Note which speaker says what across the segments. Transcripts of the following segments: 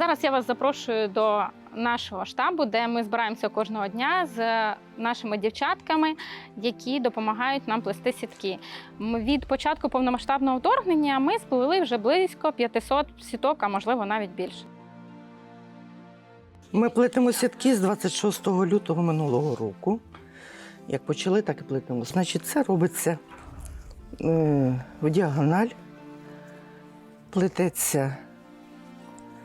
Speaker 1: Зараз я вас запрошую до нашого штабу, де ми збираємося кожного дня з нашими дівчатками, які допомагають нам плести сітки. Від початку повномасштабного вторгнення ми сплели вже близько 500 сіток, а можливо навіть більше.
Speaker 2: Ми плетемо сітки з 26 лютого минулого року. Як почали, так і плетемо. Значить, це робиться е, в діагональ, плететься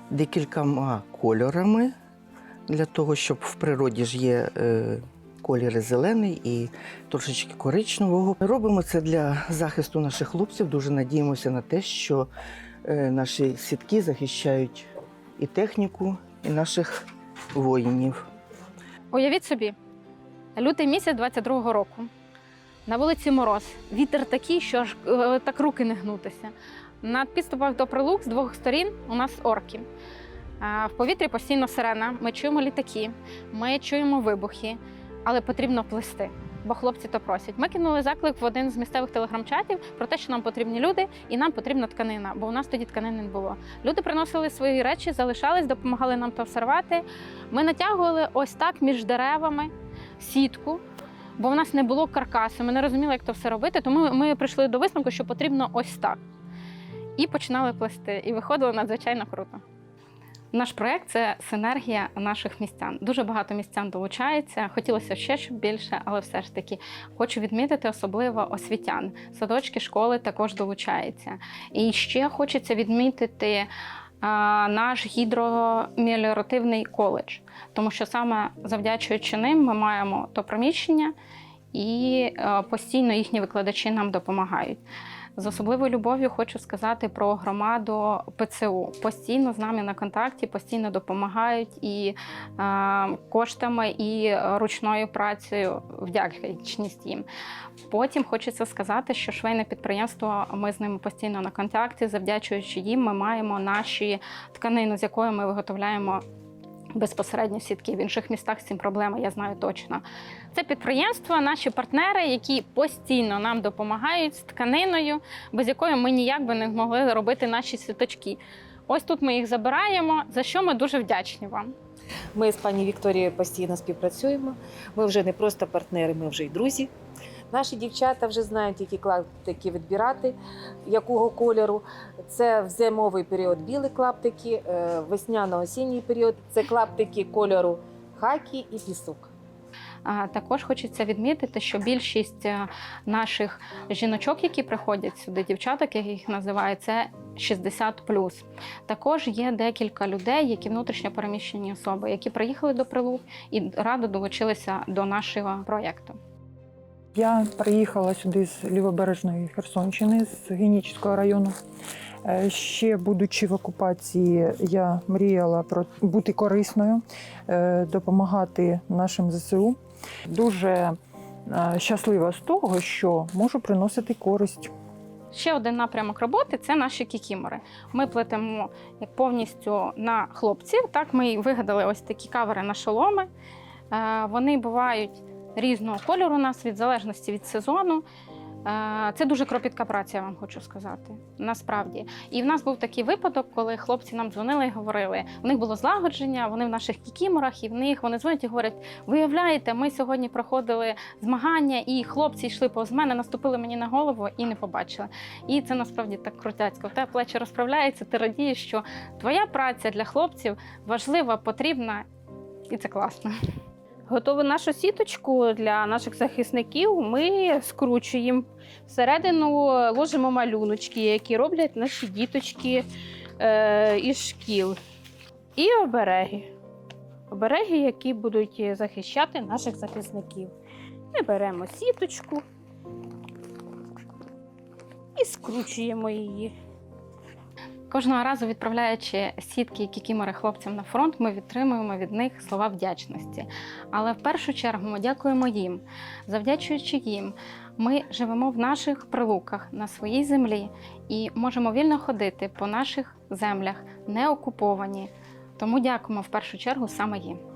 Speaker 2: декількома кольорами, для того, щоб в природі ж є е, кольори зелений і трошечки коричневого. Робимо це для захисту наших хлопців. Дуже надіємося на те, що е, наші сітки захищають і техніку, і наших воїнів.
Speaker 1: Уявіть собі, лютий місяць 22-го року. На вулиці мороз, вітер такий, що аж е, так руки не гнутися. На підступах до прилук з двох сторін у нас орки. В повітрі постійно сирена, ми чуємо літаки, ми чуємо вибухи, але потрібно плести, бо хлопці то просять. Ми кинули заклик в один з місцевих телеграм-чатів про те, що нам потрібні люди і нам потрібна тканина, бо у нас тоді тканини не було. Люди приносили свої речі, залишались, допомагали нам то всервати. Ми натягували ось так між деревами сітку, бо в нас не було каркасу. Ми не розуміли, як то все робити. Тому ми прийшли до висновку, що потрібно ось так. І починали плести. І виходило надзвичайно круто. Наш проект це синергія наших містян. Дуже багато містян долучається. Хотілося ще щоб більше, але все ж таки хочу відмітити особливо освітян. Садочки, школи також долучаються. І ще хочеться відмітити наш гідромеліоративний коледж, тому що саме завдячуючи ним ми маємо то приміщення, і е, постійно їхні викладачі нам допомагають. З особливою любов'ю хочу сказати про громаду ПЦУ. Постійно з нами на контакті, постійно допомагають і е, коштами, і ручною працею вдячність їм. Потім хочеться сказати, що швейне підприємство, ми з ними постійно на контакті. Завдячуючи їм, ми маємо наші тканину, з якої ми виготовляємо безпосередньо сітки. В інших містах з цим проблема, я знаю точно. Це підприємства, наші партнери, які постійно нам допомагають з тканиною, без якої ми ніяк би не змогли робити наші сіточки. Ось тут ми їх забираємо, за що ми дуже вдячні вам.
Speaker 3: Ми з пані Вікторією постійно співпрацюємо. Ми вже не просто партнери, ми вже й друзі. Наші дівчата вже знають, які клаптики відбирати, якого кольору. Це в зимовий період білі клаптики, е, весняно-осінній період це клаптики кольору хакі і пісок.
Speaker 1: Також хочеться відмітити, що більшість е, наших жіночок, які приходять сюди, дівчаток, як їх називають, це 60 Також є декілька людей, які внутрішньо переміщені особи, які приїхали до прилук і радо долучилися до нашого проєкту.
Speaker 4: Я приїхала сюди з лівобережної Херсонщини, з Генічського району. Е, Ще будучи в окупації, я мріяла про бути корисною, е, допомагати нашим ЗСУ. Дуже е, щаслива з того, що можу приносити користь.
Speaker 1: Ще один напрямок роботи це наші кікімори. Ми плетемо повністю на хлопців. Так, ми вигадали ось такі кавери на шоломи. Вони бувають різного кольору у нас від залежності від сезону. Е, Це дуже кропітка праця, я вам хочу сказати. Насправді. І в нас був такий випадок, коли хлопці нам дзвонили і говорили, у них було злагодження, вони в наших кікіморах, і в них вони дзвонять і говорять: виявляєте, ми сьогодні проходили змагання, і хлопці йшли повз мене, наступили мені на голову і не побачили. І це насправді так крутяцько. В плечі розправляються, ти радієш, що твоя праця для хлопців важлива, потрібна, і це класно.
Speaker 5: Готову нашу сіточку для наших захисників. Ми скручуємо всередину, ложимо малюночки, які роблять наші діточки е, із шкіл. І обереги. Обереги, які будуть захищати наших захисників. Ми беремо сіточку і скручуємо її.
Speaker 1: Кожного разу відправляючи сітки і кікімори хлопцям на фронт, ми відтримуємо від них слова вдячності. Але в першу чергу ми дякуємо їм. Завдячуючи їм, ми живемо в наших прилуках на своїй землі і можемо вільно ходити по наших землях, не окуповані. Тому дякуємо в першу чергу саме їм.